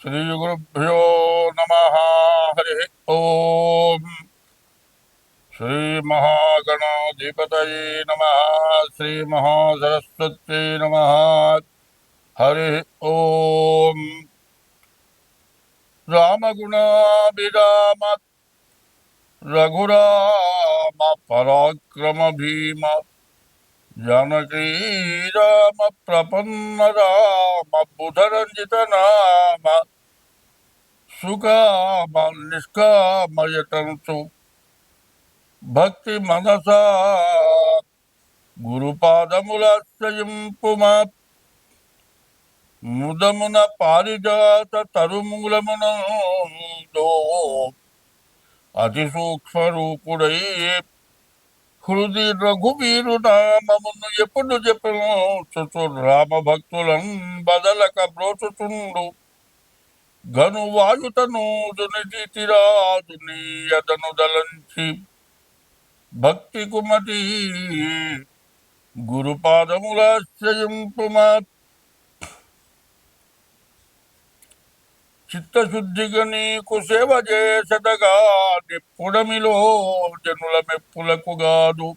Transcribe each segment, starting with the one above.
శ్రీగురుభ్యో నమ హరి ఓం శ్రీ మహాగణాధిపతయే నమ శ్రీ మహాసరస్వత్యై నమ హరి ఓం రామగుణాభిరామ రఘురామ పరాక్రమ భీమ ஜானகி రామ பிரபன்ன ராம புதரஞ்சித நாம சுகாம நிஷ்காமயதன்சு భక్తి మనస గురుపాదములాశ్రయింపుమా. ముదమున పారిజాత తరుమూలమున అతి సూక్ష్మరూపుడై హృది రఘువీరు నామమును ఎప్పుడు చెప్పను చుచు రామ భక్తులను బదలక బ్రోచుచుండు. గను వాయుతను దునితిరాదుని అతను దలంచి భక్తి కుమతి గురుపాదములాశ్రయింపుమా చిత్తశుద్ధిగా నీకు సేవ చేసదగా నిప్పుడమిలో జనుల మెప్పులకు గాదు.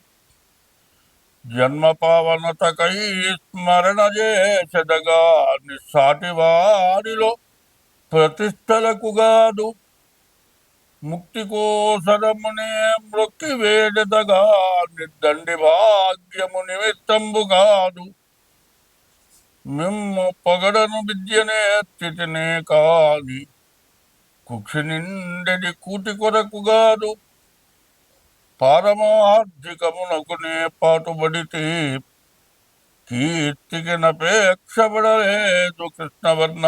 జన్మ పావనతకై స్మరణ చేసదగా నిస్సాటి వారిలో ప్రతిష్టలకు గాదు. ముక్తి కోసరమునే మృక్కి వేడదగా నిద్దండి భాగ్యము నిమిత్తంబు కాదు మిమ్ము పొగడను విద్యనే స్థితినే కాని కుక్షి నిండెడి కూటి కొరకు కాదు పారమార్థికమునకునే పాటుబడితే కీర్తికి నపేక్షపడలేదు కృష్ణవర్ణ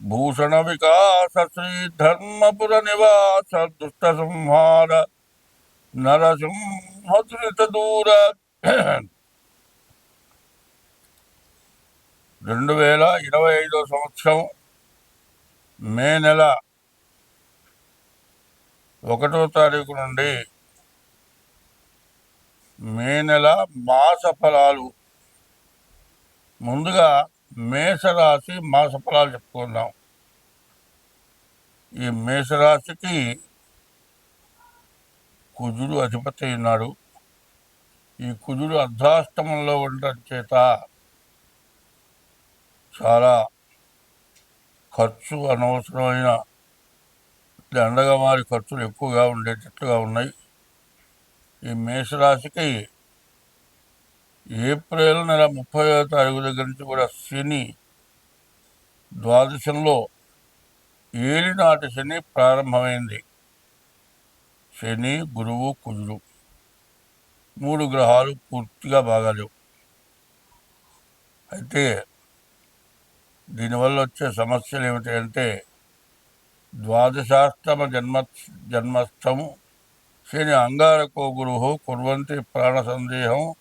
భూషణ వికాస శ్రీ ధర్మపుర నివాస దుష్ట సంహార నరసింహ దూర రెండు వేల ఇరవై ఐదో సంవత్సరం మే నెల ఒకటో తారీఖు నుండి మే నెల మాస ఫలాలు. ముందుగా మేషరాశి మాస ఫలాలు చెప్పుకుందాం. ఈ మేషరాశికి కుజుడు అధిపతి ఉన్నాడు. ఈ కుజుడు అర్ధాష్టమంలో ఉండటం చేత చాలా ఖర్చు అనవసరమైన దండగా మారి ఖర్చులు ఎక్కువగా ఉండేటట్లుగా ఉన్నాయి. ఈ మేషరాశికి ఏప్రిల్ నెల ముప్పై తారీఖు దగ్గర నుంచి కూడా శని ద్వాదశంలో ఏలినాటి శని ప్రారంభమైంది. శని గురువు కుజుడు మూడు గ్రహాలు పూర్తిగా బాగాలేవు. అయితే దీనివల్ల వచ్చే సమస్యలు ఏమిటి అంటే ద్వాదశాష్టమ జన్మ జన్మస్థము శని అంగారకో గురువు కుర్వంతి ప్రాణ సందేహం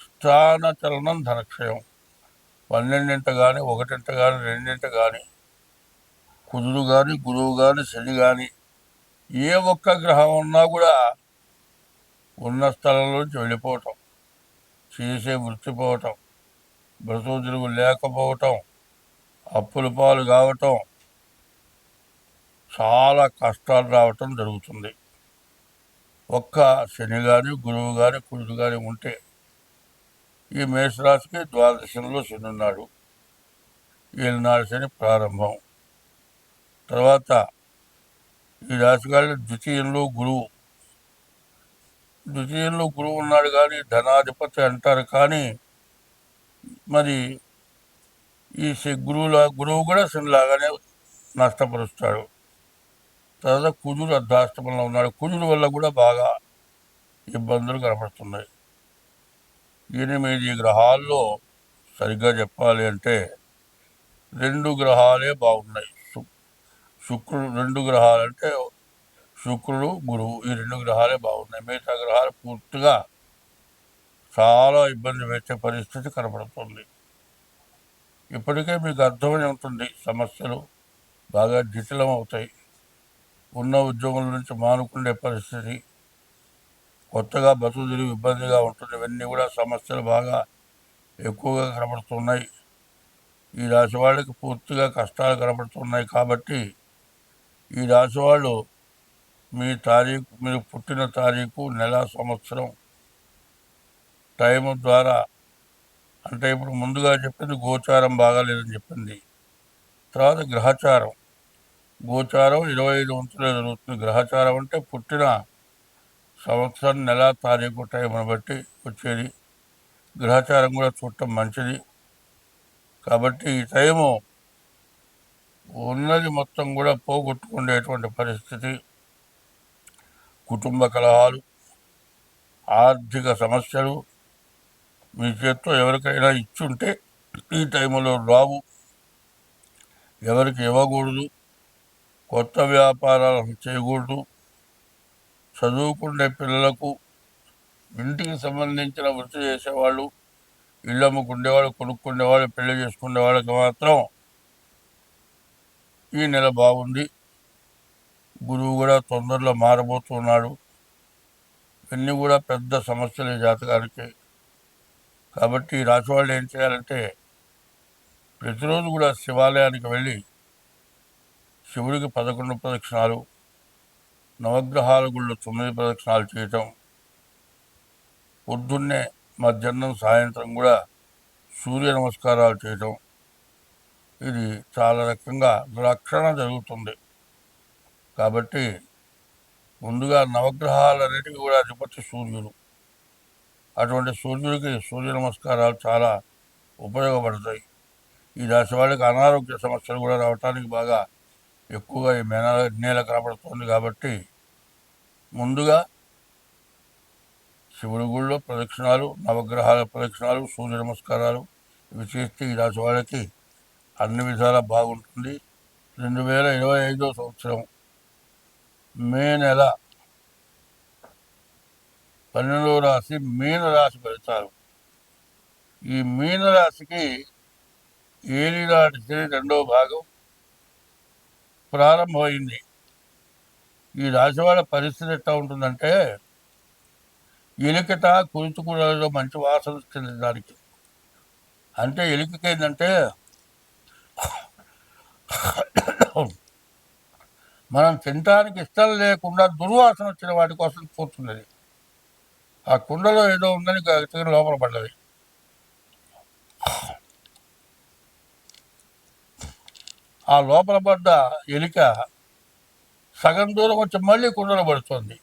స్థానచలనం ధనక్షయం. పన్నెండింట కానీ ఒకటింట కానీ రెండింట కానీ కుదురు కానీ గురువు కానీ శని కానీ ఏ ఒక్క గ్రహం ఉన్నా కూడా ఉన్న స్థలంలోంచి వెళ్ళిపోవటం చేసే వృత్తి పోవటం బ్రతుకు లేకపోవటం అప్పుల పాలు కావటం చాలా కష్టాలు రావటం జరుగుతుంది. ఒక్క శని కానీ గురువు కానీ కుజుడు కానీ ఉంటే ఈ మేషరాశికి ద్వాదశంలో శని ఉన్నాడు. ఏలినాడు శని ప్రారంభం. తర్వాత ఈ రాశి గారి ద్వితీయంలో గురువు. ద్వితీయంలో గురువు ఉన్నాడు కానీ ధనాధిపతి అంటారు కానీ మరి ఈ శ- గురువుల గురువు కూడా శనిలాగానే నష్టపరుస్తాడు. తర్వాత కుజుడు అర్ధాష్టమంలో ఉన్నాడు. కుజుడు వల్ల కూడా బాగా ఇబ్బందులు కనపడుతున్నాయి. ఎనిమిది గ్రహాల్లో సరిగ్గా చెప్పాలి అంటే రెండు గ్రహాలే బాగున్నాయి. శు- శుక్రుడు రెండు గ్రహాలు అంటే శుక్రుడు గురువు ఈ రెండు గ్రహాలే బాగున్నాయి. మిగతా గ్రహాలు పూర్తిగా చాలా ఇబ్బంది పెట్టే పరిస్థితి కనపడుతుంది. ఇప్పటికే మీకు అర్థమై ఉంటుంది. సమస్యలు బాగా జటిలం అవుతాయి ఉన్న ఉద్యోగుల నుంచి మానుకుండే పరిస్థితి కొత్తగా బతుకు తిరిగి ఇబ్బందిగా ఉంటుంది. ఇవన్నీ కూడా సమస్యలు బాగా ఎక్కువగా కనబడుతున్నాయి. ఈ రాశి వాళ్ళకి పూర్తిగా కష్టాలు కనబడుతున్నాయి కాబట్టి ఈ రాశి వాళ్ళు మీ తారీఖు మీరు పుట్టిన తారీఖు నెల సంవత్సరం టైం ద్వారా అంటే ఇప్పుడు ముందుగా చెప్పింది గోచారం బాగాలేదని చెప్పింది. తర్వాత గ్రహచారం. గోచారం ఇరవై ఐదు వంతులు జరుగుతుంది. గ్రహచారం అంటే పుట్టిన సంవత్సరం నెల తారీఖు టైంను బట్టి వచ్చేది. గ్రహచారం కూడా చూడటం మంచిది. కాబట్టి ఈ టైము ఉన్నది మొత్తం కూడా పోగొట్టుకునేటువంటి పరిస్థితి. కుటుంబ కలహాలు ఆర్థిక సమస్యలు మీ చేత్తో ఎవరికైనా ఇచ్చుంటే ఈ టైంలో రావు. ఎవరికి ఇవ్వకూడదు. కొత్త వ్యాపారాలు చేయకూడదు. చదువుకునే పిల్లలకు ఇంటికి సంబంధించిన వృత్తి చేసేవాళ్ళు ఇళ్ళు అమ్ముకుండేవాళ్ళు కొనుక్కునేవాళ్ళు పెళ్ళి చేసుకునే వాళ్ళకి మాత్రం ఈ నెల బాగుంది. గురువు కూడా తొందరలో మారబోతున్నాడు. ఇవన్నీ కూడా పెద్ద సమస్యలు ఈ జాతకానికి. కాబట్టి రాసి వాళ్ళు ఏం చేయాలంటే ప్రతిరోజు కూడా శివాలయానికి వెళ్ళి శివుడికి పదకొండు ప్రదక్షిణాలు నవగ్రహాల గుళ్ళు తొమ్మిది ప్రదక్షిణాలు చేయటం పొద్దున్నే మధ్యాహ్నం సాయంత్రం కూడా సూర్య నమస్కారాలు చేయటం. ఇది చాలా రకంగా రక్షణ జరుగుతుంది. కాబట్టి ముందుగా నవగ్రహాలన్నిటికీ కూడా అధిపతి సూర్యుడు. అటువంటి సూర్యుడికి సూర్య నమస్కారాలు చాలా ఉపయోగపడతాయి. ఈ రాశి వాళ్ళకి అనారోగ్య సమస్యలు కూడా రావటానికి బాగా ఎక్కువగా ఈ మేన నేల కనబడుతుంది కాబట్టి ముందుగా శివుడి గుళ్ళో ప్రదక్షిణాలు నవగ్రహాల ప్రదక్షిణాలు సూర్య నమస్కారాలు ఇవి చేస్తే ఈ రాశి వాళ్ళకి అన్ని విధాలా బాగుంటుంది. రెండు వేల ఇరవై ఐదో సంవత్సరం మే నెల పన్నెండవ రాశి మీన రాశి పెడతారు ఈ మీన రాశికి ఏలినాటి శని రెండవ భాగం ప్రారంభమైంది. ఈ రాశి వాళ్ళ పరిస్థితి ఎట్లా ఉంటుందంటే ఎలికట కురుతుకూడలో మంచి వాసన వస్తుంది దానికి. అంటే ఎలికకి ఏంటంటే మనం తినడానికి ఇష్టం లేకుండా దుర్వాసన వచ్చిన వాటి కోసం కూర్చున్నది. ఆ కుండలో ఏదో ఉందని గట్టిగా లోపల పడ్డది. ఆ లోపల పడ్డ ఎలిక సగం దూరం వచ్చి మళ్ళీ కుండలో పడుతుంది.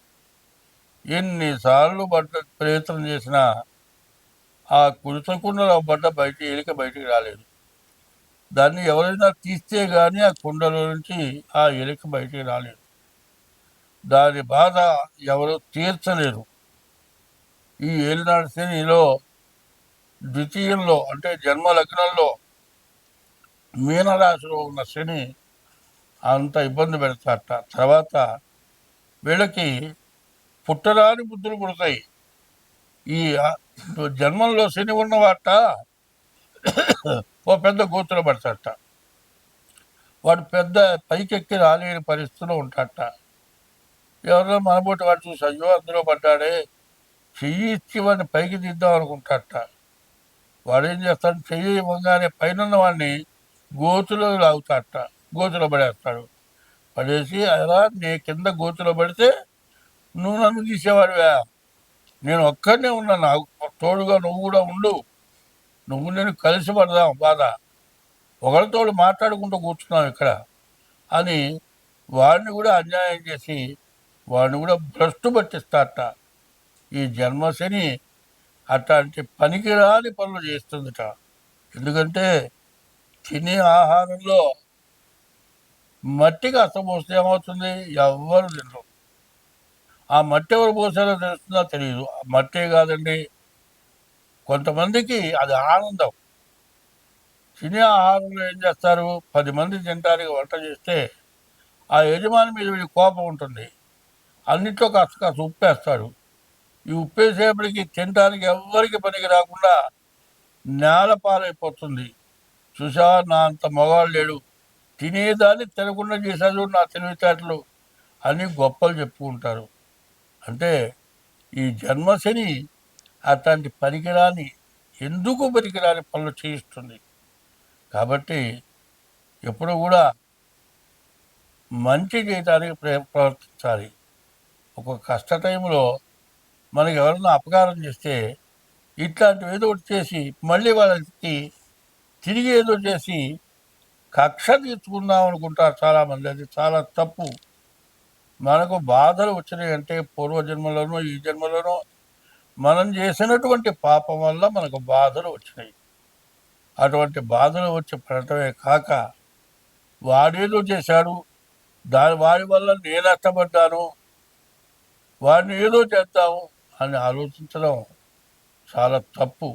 ఎన్నిసార్లు పడ్డ ప్రయత్నం చేసినా ఆ కుడిత కుండలో పడ్డ బయట ఎలిక బయటికి రాలేదు. దాన్ని ఎవరైనా తీస్తే కానీ ఆ కుండలో నుంచి ఆ ఎలిక బయటికి రాలేదు. దాని బాధ ఎవరు తీర్చలేరు. ఈ ఏలినాడు శనిలో ద్వితీయంలో అంటే జన్మ లగ్నంలో మీనరాశిలో ఉన్న శని అంత ఇబ్బంది పెడతారట. తర్వాత వీళ్ళకి పుట్టరాని బుద్ధులు పుడతాయి. ఈ జన్మంలో శని ఉన్నవాట ఓ పెద్ద గోతులు పడతాట వాడు పెద్ద పైకెక్కి రాలేని పరిస్థితిలో ఉంటాడట ఎవరో మనబోటి వాడు చూసి అయ్యో అందులో పడ్డాడే. చెయ్యి ఇచ్చి వాడిని పైకి తీద్దాం అనుకుంటాట వాడు ఏం చేస్తాడు? చెయ్యి ఇవ్వగానే పైన వాడిని గోతులో లాగుతాట గోతులో పడేస్తాడు. పడేసి అలా నీ కింద గోతులో పడితే నువ్వు నన్ను తీసేవాడివా నేను ఒక్కడనే ఉన్నా. నాకు తోడుగా నువ్వు కూడా ఉండు. నువ్వు నేను కలిసి పడదాం. బాధ. ఒకరితోడు మాట్లాడుకుంటూ కూర్చున్నాం ఇక్కడ అని వాడిని కూడా అన్యాయం చేసి వాడిని కూడా భ్రష్టు పట్టిస్తారట. ఈ జన్మశని అట్లాంటి పనికిరాని పనులు చేస్తుందిట. ఎందుకంటే తినే ఆహారంలో మట్టికి అస్తపోస్తే ఏమవుతుంది? ఎవ్వరు తినరు. ఆ మట్టి ఎవరు పోసారో తెలుస్తుందో తెలియదు. ఆ మట్టే కాదండి. కొంతమందికి అది ఆనందం. తినే ఆహారంలో ఏం చేస్తారు? పది మంది తినడానికి వంట చేస్తే ఆ యజమాని మీద కోపం ఉంటుంది. అన్నిట్లో కాస్త కాస్త ఉప్పేస్తాడు ఈ ఉప్పేసేపటికి తినడానికి ఎవ్వరికి పనికి రాకుండా నేల పాలైపోతుంది చూసా నా అంత మగవాళ్ళు లేడు. తినేదాన్ని తినకుండా చేశాడు నా తెలివితేటలు అని గొప్పలు చెప్పుకుంటారు అంటే ఈ జన్మశని అట్లాంటి పనికిరాని ఎందుకు పనికిరాని పనులు చేయిస్తుంది? కాబట్టి ఎప్పుడు కూడా మంచి చేయడానికి ప్రే ప్రవర్తించాలి. ఒక కష్ట టైంలో మనకి ఎవరైనా అపకారం చేస్తే ఇట్లాంటివి ఏదో ఒకటి చేసి మళ్ళీ వాళ్ళకి తిరిగి ఏదో చేసి కక్ష తీర్చుకుందాం అనుకుంటారు చాలామంది. అది చాలా తప్పు. మనకు బాధలు వచ్చినాయి అంటే పూర్వజన్మలోనో ఈ జన్మలోనో మనం చేసినటువంటి పాపం వల్ల మనకు బాధలు వచ్చినాయి. అటువంటి బాధలు వచ్చి పడటమే కాక వాడేదో చేశాడు దాని వాడి వల్ల నేను నష్టపడ్డాను వాడిని ఏదో చేద్దాము అని ఆలోచించడం చాలా తప్పు.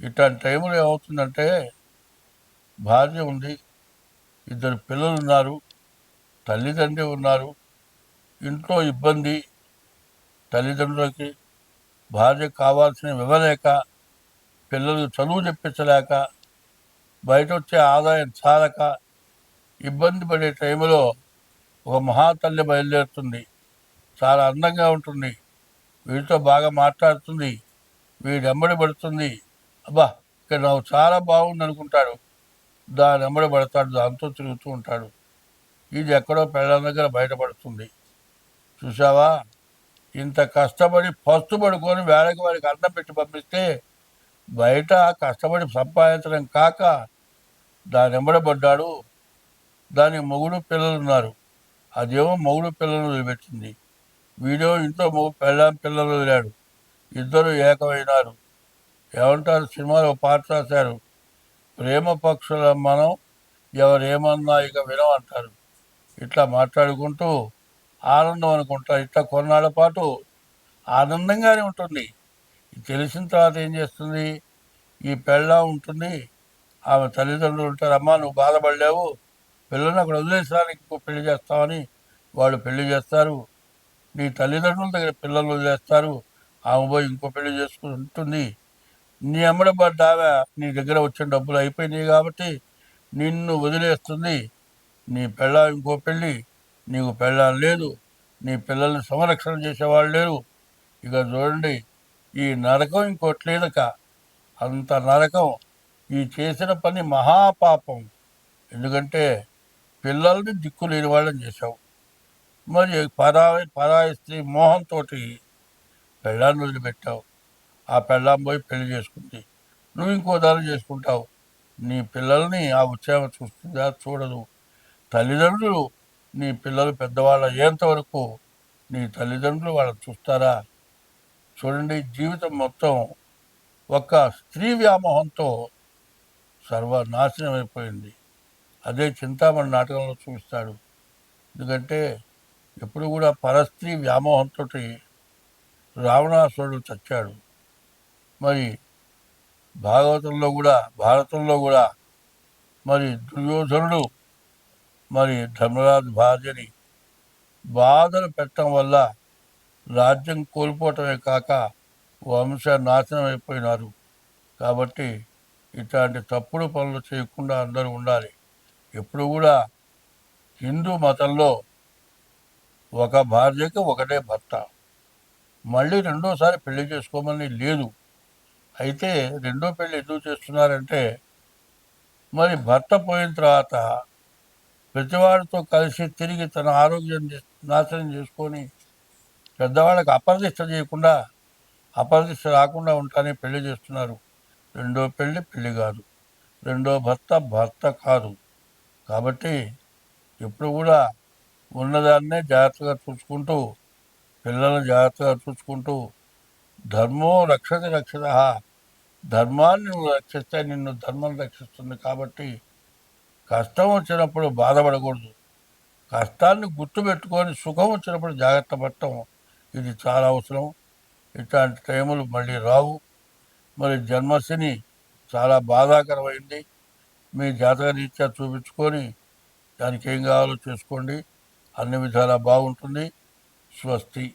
ఇట్లాంటి టైంలో ఏమవుతుందంటే భార్య ఉంది ఇద్దరు పిల్లలు ఉన్నారు తల్లిదండ్రి ఉన్నారు ఇంట్లో ఇబ్బంది తల్లిదండ్రులకి భార్య కావాల్సిన ఇవ్వలేక పిల్లలు చదువు చెప్పించలేక బయట వచ్చే ఆదాయం చాలక ఇబ్బంది పడే టైంలో ఒక మహాతల్లి బయలుదేరుతుంది. చాలా అందంగా ఉంటుంది. వీడితో బాగా మాట్లాడుతుంది. వీడు పడుతుంది. అబ్బా ఇక్కడ నాకు చాలా బాగుంది అనుకుంటాడు దాని ఎమ్మడి పడతాడు. దాంతో తిరుగుతూ ఉంటాడు. ఇది ఎక్కడో పెళ్ళ దగ్గర బయటపడుతుంది. చూసావా ఇంత కష్టపడి పస్తు పడుకొని వేళకి వాడికి అన్నం పెట్టి పంపిస్తే బయట కష్టపడి సంపాదించడం కాక దాని ఎంబడబడ్డాడు దాని మొగుడు పిల్లలు ఉన్నారు అదేమో మొగుడు పిల్లలు వదిలిపెట్టింది. వీడియో ఇంట్లో మొగు పెళ్ళాం పిల్లలు లేడు ఇద్దరు ఏకమైనారు. ఏమంటారు సినిమాలో పాట రాశారు. ప్రేమ పక్షుల మనం ఎవరేమన్నా ఇక వినమంటారు. ఇట్లా మాట్లాడుకుంటూ ఆనందం అనుకుంటారు. ఇట్లా కొన్నాళ్ళ పాటు ఆనందంగానే ఉంటుంది. తెలిసిన తర్వాత ఏం చేస్తుంది? ఈ పెళ్ళ ఉంటుంది. ఆమె తల్లిదండ్రులు ఉంటారు. అమ్మ నువ్వు బాధపడలేవు. పిల్లల్ని అక్కడ వదిలేసానికి పెళ్ళి చేస్తామని వాళ్ళు పెళ్ళి చేస్తారు. నీ తల్లిదండ్రుల దగ్గర పిల్లలు వదిలేస్తారు. ఆమె పోయి ఇంకో పెళ్ళి చేసుకుని ఉంటుంది నీ అమ్మడి ఆమె నీ దగ్గర వచ్చిన డబ్బులు అయిపోయినాయి కాబట్టి నిన్ను వదిలేస్తుంది. నీ పెళ్ళ ఇంకో పెళ్ళి నీకు పెళ్ళాం లేదు. నీ పిల్లల్ని సంరక్షణ చేసేవాళ్ళు లేరు. ఇక చూడండి ఈ నరకం ఇంకోటి లేదక అంత నరకం. ఈ చేసిన పని మహాపాపం. ఎందుకంటే పిల్లల్ని దిక్కు లేని వాళ్ళని చేశావు. మరి పరాయి పరాయి స్త్రీ మోహంతో పెళ్ళాన్ని వదిలిపెట్టావు ఆ పెళ్ళాం పోయి పెళ్ళి చేసుకుంది. నువ్వు ఇంకో దాన్ని చేసుకుంటావు. నీ పిల్లల్ని ఆ ఉత్సాహం చూస్తుందా? చూడదు. తల్లిదండ్రులు నీ పిల్లలు పెద్దవాళ్ళ అయ్యేంతవరకు నీ తల్లిదండ్రులు వాళ్ళని చూస్తారా? చూడండి జీవితం మొత్తం ఒక స్త్రీ వ్యామోహంతో సర్వనాశనం అయిపోయింది అదే చింతామణి నాటకంలో చూపిస్తాడు. ఎందుకంటే ఎప్పుడు కూడా పరస్త్రీ వ్యామోహంతో రావణాసురుడు చచ్చాడు. మరి భాగవతంలో కూడా భారతంలో కూడా మరి దుర్యోధనుడు మరి ధర్మరాజు భార్యని బాధలు పెట్టడం వల్ల రాజ్యం కోల్పోవటమే కాక వంశ నాశనం అయిపోయినారు. కాబట్టి ఇట్లాంటి తప్పుడు పనులు చేయకుండా అందరూ ఉండాలి. ఎప్పుడు కూడా హిందూ మతంలో ఒక భార్యకి ఒకటే భర్త. మళ్ళీ రెండోసారి పెళ్ళి చేసుకోమని లేదు. అయితే రెండో పెళ్ళి ఎందుకు చేస్తున్నారంటే మరి భర్త పోయిన తర్వాత ప్రతివాడితో కలిసి తిరిగి తన ఆరోగ్యం నాశనం చేసుకొని పెద్దవాళ్ళకి అపరదిష్ట చేయకుండా అపరదిష్ట రాకుండా ఉంటానే పెళ్ళి చేస్తున్నారు. రెండో పెళ్ళి పెళ్ళి కాదు. రెండో భర్త భర్త కాదు. కాబట్టి ఎప్పుడు కూడా ఉన్నదాన్నే జాగ్రత్తగా చూసుకుంటూ పిల్లలను జాగ్రత్తగా చూసుకుంటూ ధర్మో రక్షతి రక్షత. ధర్మాన్ని నువ్వు రక్షిస్తే నిన్ను ధర్మం రక్షిస్తుంది కాబట్టి కష్టం వచ్చినప్పుడు బాధపడకూడదు. కష్టాన్ని గుర్తుపెట్టుకొని సుఖం వచ్చినప్పుడు జాగ్రత్త పడటం ఇది చాలా అవసరం. ఇట్లాంటి టైములు మళ్ళీ రావు. మరి జన్మశని చాలా బాధాకరమైంది. మీ జాతక రీత్యా చూపించుకొని దానికి ఏం కావాలో చేసుకోండి. అన్ని విధాలా బాగుంటుంది. స్వస్తి.